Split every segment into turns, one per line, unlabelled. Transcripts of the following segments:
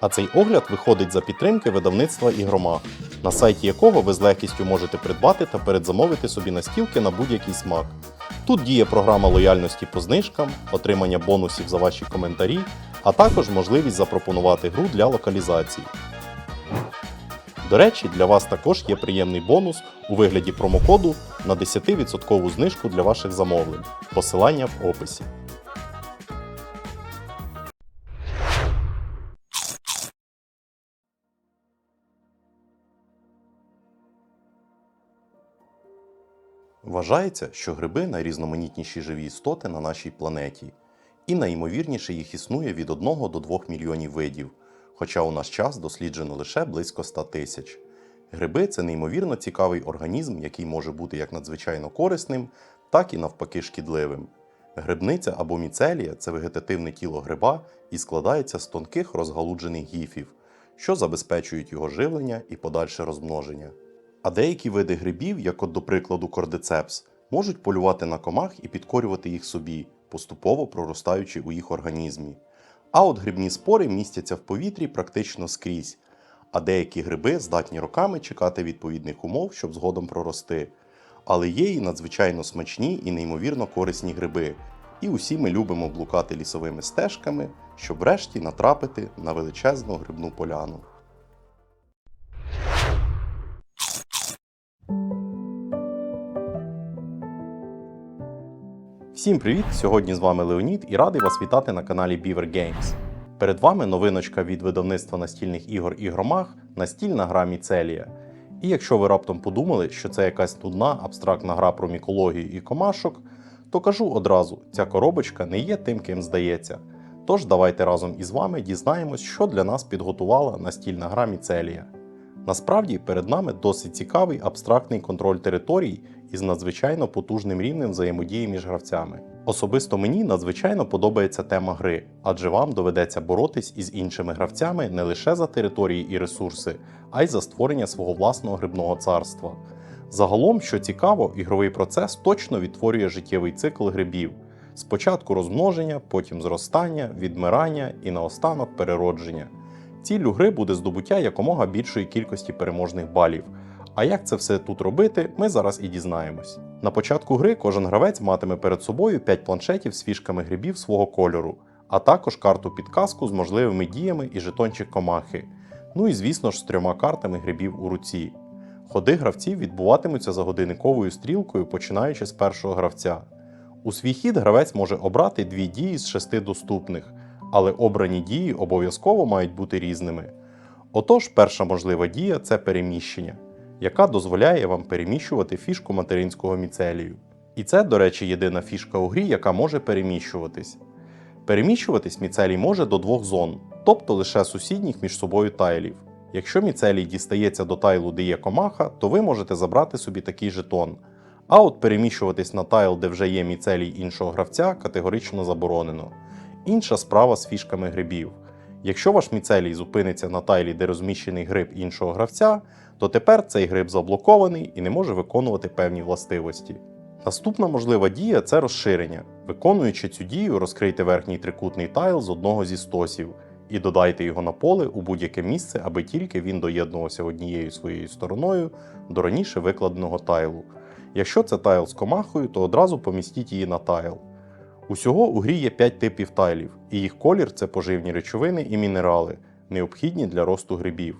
А цей огляд виходить за підтримки видавництва Ігрома, на сайті якого ви з легкістю можете придбати та передзамовити собі настілки на будь-який смак. Тут діє програма лояльності по знижкам, отримання бонусів за ваші коментарі, а також можливість запропонувати гру для локалізації. До речі, для вас також є приємний бонус у вигляді промокоду на 10% знижку для ваших замовлень. Посилання в описі. Вважається, що гриби найрізноманітніші живі істоти на нашій планеті, і найімовірніше їх існує від 1 до 2 мільйонів видів, хоча у наш час досліджено лише близько 100 тисяч. Гриби це неймовірно цікавий організм, який може бути як надзвичайно корисним, так і навпаки шкідливим. Грибниця або міцелія це вегетативне тіло гриба і складається з тонких розгалуджених гіфів, що забезпечують його живлення і подальше розмноження. А деякі види грибів, як от до прикладу кордицепс, можуть полювати на комах і підкорювати їх собі, поступово проростаючи у їх організмі. А от грибні спори містяться в повітрі практично скрізь, а деякі гриби здатні роками чекати відповідних умов, щоб згодом прорости. Але є і надзвичайно смачні і неймовірно корисні гриби. І усі ми любимо блукати лісовими стежками, щоб врешті натрапити на величезну грибну поляну. Всім привіт! Сьогодні з вами Леонід і радий вас вітати на каналі Beaver Games. Перед вами новиночка від видавництва настільних ігор Ігромах настільна гра Міцелія. І якщо ви раптом подумали, що це якась нудна абстрактна гра про мікологію і комашок, то кажу одразу: ця коробочка не є тим, ким здається. Тож давайте разом із вами дізнаємось, що для нас підготувала настільна гра Міцелія. Насправді перед нами досить цікавий абстрактний контроль територій із надзвичайно потужним рівнем взаємодії між гравцями. Особисто мені надзвичайно подобається тема гри, адже вам доведеться боротись із іншими гравцями не лише за території і ресурси, а й за створення свого власного грибного царства. Загалом, що цікаво, ігровий процес точно відтворює життєвий цикл грибів. Спочатку розмноження, потім зростання, відмирання і наостанок переродження. Ціллю гри буде здобуття якомога більшої кількості переможних балів. А як це все тут робити, ми зараз і дізнаємось. На початку гри кожен гравець матиме перед собою 5 планшетів з фішками грибів свого кольору, а також карту підказку з можливими діями і жетончик комахи. Ну і звісно ж з трьома картами грибів у руці. Ходи гравців відбуватимуться за годинниковою стрілкою, починаючи з першого гравця. У свій хід гравець може обрати дві дії з шести доступних, але обрані дії обов'язково мають бути різними. Отож, перша можлива дія це переміщення, яка дозволяє вам переміщувати фішку материнського міцелію. І це, до речі, єдина фішка у грі, яка може переміщуватись. Переміщуватись міцелій може до двох зон, тобто лише сусідніх між собою тайлів. Якщо міцелій дістається до тайлу, де є комаха, то ви можете забрати собі такий жетон. А от переміщуватись на тайл, де вже є міцелій іншого гравця, категорично заборонено. Інша справа з фішками грибів. Якщо ваш міцелій зупиниться на тайлі, де розміщений гриб іншого гравця, то тепер цей гриб заблокований і не може виконувати певні властивості. Наступна можлива дія це розширення. Виконуючи цю дію, розкрийте верхній трикутний тайл з одного зі стосів і додайте його на поле у будь-яке місце, аби тільки він доєднувався однією своєю стороною до раніше викладеного тайлу. Якщо це тайл з комахою, то одразу помістіть її на тайл. Усього у грі є 5 типів тайлів, і їх колір це поживні речовини і мінерали, необхідні для росту грибів.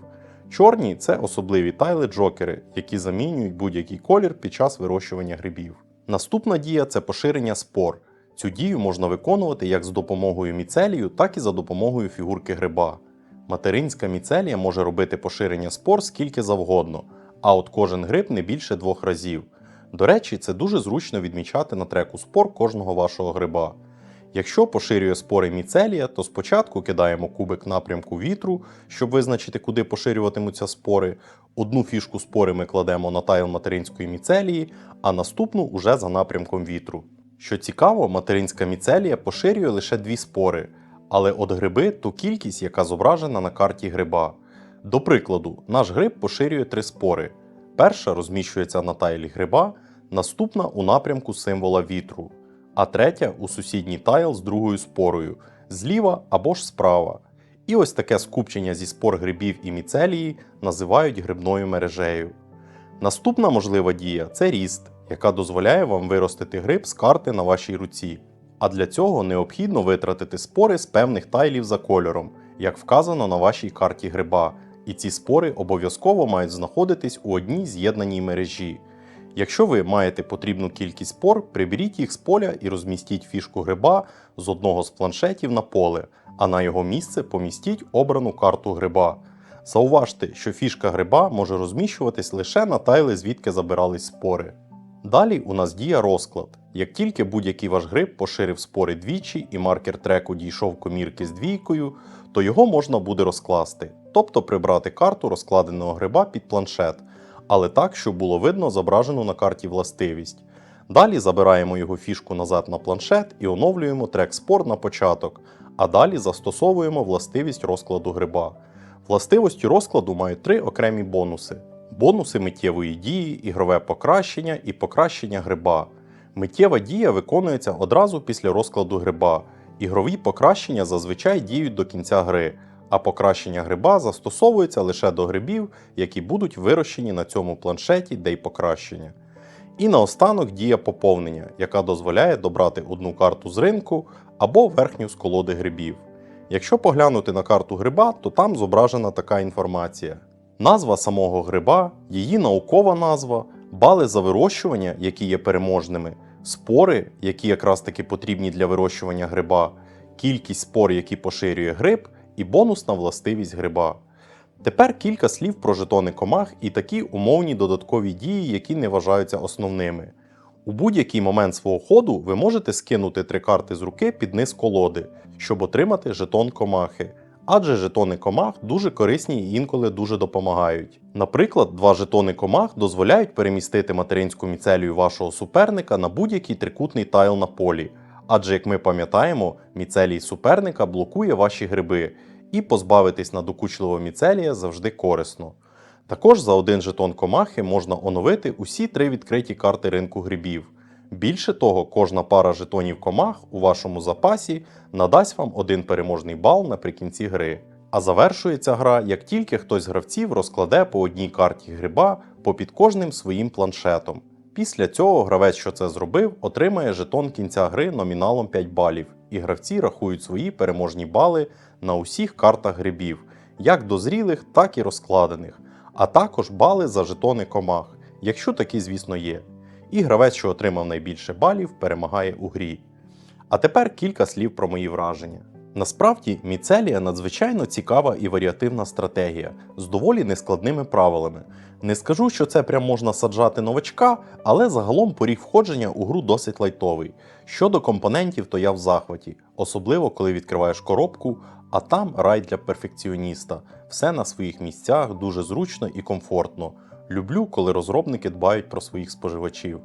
Чорні це особливі тайли-джокери, які замінюють будь-який колір під час вирощування грибів. Наступна дія це поширення спор. Цю дію можна виконувати як з допомогою міцелію, так і за допомогою фігурки гриба. Материнська міцелія може робити поширення спор скільки завгодно, а от кожен гриб не більше двох разів. До речі, це дуже зручно відмічати на треку спор кожного вашого гриба. Якщо поширює спори міцелія, то спочатку кидаємо кубик напрямку вітру, щоб визначити, куди поширюватимуться спори. Одну фішку спори ми кладемо на тайл материнської міцелії, а наступну уже за напрямком вітру. Що цікаво, материнська міцелія поширює лише дві спори, але от гриби ту кількість, яка зображена на карті гриба. До прикладу, наш гриб поширює три спори. Перша розміщується на тайлі гриба, наступна у напрямку символа вітру, а третя у сусідній тайл з другою спорою, зліва або ж справа. І ось таке скупчення зі спор грибів і міцелії називають грибною мережею. Наступна можлива дія це ріст, яка дозволяє вам виростити гриб з карти на вашій руці. А для цього необхідно витратити спори з певних тайлів за кольором, як вказано на вашій карті гриба, і ці спори обов'язково мають знаходитись у одній з'єднаній мережі. Якщо ви маєте потрібну кількість спор, приберіть їх з поля і розмістіть фішку гриба з одного з планшетів на поле, а на його місце помістіть обрану карту гриба. Зауважте, що фішка гриба може розміщуватись лише на тайли, звідки забирались спори. Далі у нас діє розклад. Як тільки будь-який ваш гриб поширив спори двічі і маркер треку дійшов комірки з двійкою, то його можна буде розкласти, тобто прибрати карту розкладеного гриба під планшет, але так, щоб було видно зображену на карті властивість. Далі забираємо його фішку назад на планшет і оновлюємо трек спор на початок, а далі застосовуємо властивість розкладу гриба. Властивості розкладу мають три окремі бонуси: бонуси миттєвої дії, ігрове покращення і покращення гриба. Миттєва дія виконується одразу після розкладу гриба. Ігрові покращення зазвичай діють до кінця гри, а покращення гриба застосовується лише до грибів, які будуть вирощені на цьому планшеті, де й покращення. І наостанок дія поповнення, яка дозволяє добрати одну карту з ринку або верхню з колоди грибів. Якщо поглянути на карту гриба, то там зображена така інформація: назва самого гриба, її наукова назва, бали за вирощування, які є переможними, спори, які якраз таки потрібні для вирощування гриба, кількість спор, які поширює гриб, і бонусна властивість гриба. Тепер кілька слів про жетони комах і такі умовні додаткові дії, які не вважаються основними. У будь-який момент свого ходу ви можете скинути три карти з руки під низ колоди, щоб отримати жетон комахи. Адже жетони комах дуже корисні і інколи дуже допомагають. Наприклад, два жетони комах дозволяють перемістити материнську міцелію вашого суперника на будь-який трикутний тайл на полі. Адже, як ми пам'ятаємо, міцелій суперника блокує ваші гриби, і позбавитись надокучливого міцелія завжди корисно. Також за один жетон комахи можна оновити усі три відкриті карти ринку грибів. Більше того, кожна пара жетонів комах у вашому запасі надасть вам один переможний бал наприкінці гри. А завершується гра, як тільки хтось з гравців розкладе по одній карті гриба попід кожним своїм планшетом. Після цього гравець, що це зробив, отримає жетон кінця гри номіналом 5 балів, і гравці рахують свої переможні бали на усіх картах грибів, як дозрілих, так і розкладених, а також бали за жетони комах, якщо такі, звісно, є. І гравець, що отримав найбільше балів, перемагає у грі. А тепер кілька слів про мої враження. Насправді, міцелія надзвичайно цікава і варіативна стратегія з доволі нескладними правилами. Не скажу, що це прям можна саджати новачка, але загалом поріг входження у гру досить лайтовий. Щодо компонентів, то я в захваті, особливо коли відкриваєш коробку, а там рай для перфекціоніста. Все на своїх місцях дуже зручно і комфортно. Люблю, коли розробники дбають про своїх споживачів.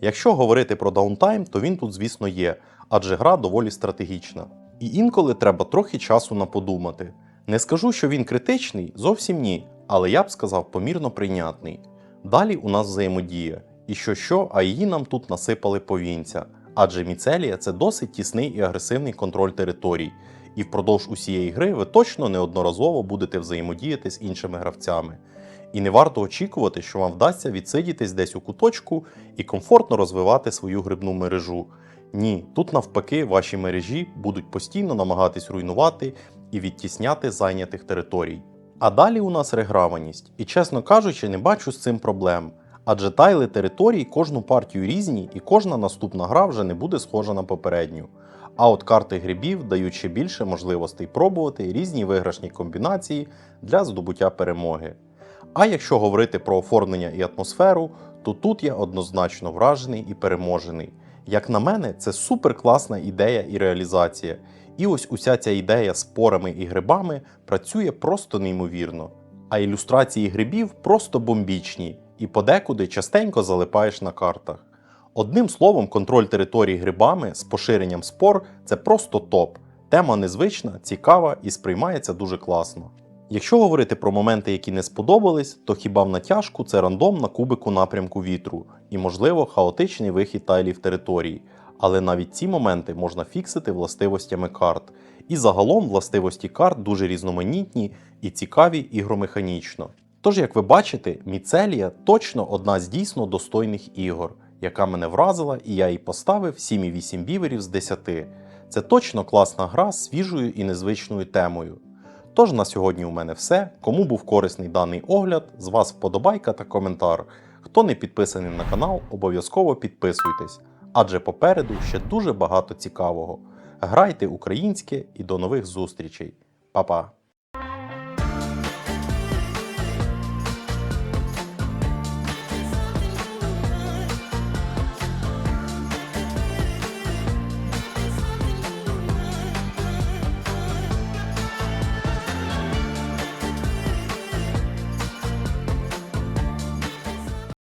Якщо говорити про даунтайм, то він тут, звісно, є, адже гра доволі стратегічна. І інколи треба трохи часу на подумати. Не скажу, що він критичний, зовсім ні, але я б сказав помірно прийнятний. Далі у нас взаємодія. І що що, а її нам тут насипали повінця. Адже міцелія це досить тісний і агресивний контроль територій, і впродовж усієї гри ви точно неодноразово будете взаємодіяти з іншими гравцями. І не варто очікувати, що вам вдасться відсидітись десь у куточку і комфортно розвивати свою грибну мережу. Ні, тут навпаки ваші мережі будуть постійно намагатись руйнувати і відтісняти зайнятих територій. А далі у нас реграваність, і чесно кажучи, не бачу з цим проблем. Адже тайли територій кожну партію різні, і кожна наступна гра вже не буде схожа на попередню. А от карти грибів дають ще більше можливостей пробувати різні виграшні комбінації для здобуття перемоги. А якщо говорити про оформлення і атмосферу, то тут я однозначно вражений і переможений. Як на мене, це супер класна ідея і реалізація. І ось уся ця ідея з порами і грибами працює просто неймовірно. А ілюстрації грибів просто бомбічні, і подекуди частенько залипаєш на картах. Одним словом, контроль території грибами з поширенням спор це просто топ. Тема незвична, цікава і сприймається дуже класно. Якщо говорити про моменти, які не сподобались, то хіба в натяжку це рандом на кубику напрямку вітру і, можливо, хаотичний вихід тайлів території. але навіть ці моменти можна фіксити властивостями карт. І загалом властивості карт дуже різноманітні і цікаві ігромеханічно. Тож, як ви бачите, Міцелія точно одна з дійсно достойних ігор, яка мене вразила, і я їй поставив 7,8 біверів з 10. Це точно класна гра з свіжою і незвичною темою. Тож на сьогодні у мене все. Кому був корисний даний огляд, з вас вподобайка та коментар. Хто не підписаний на канал, обов'язково підписуйтесь, адже попереду ще дуже багато цікавого. Грайте українське і до нових зустрічей. Па-па!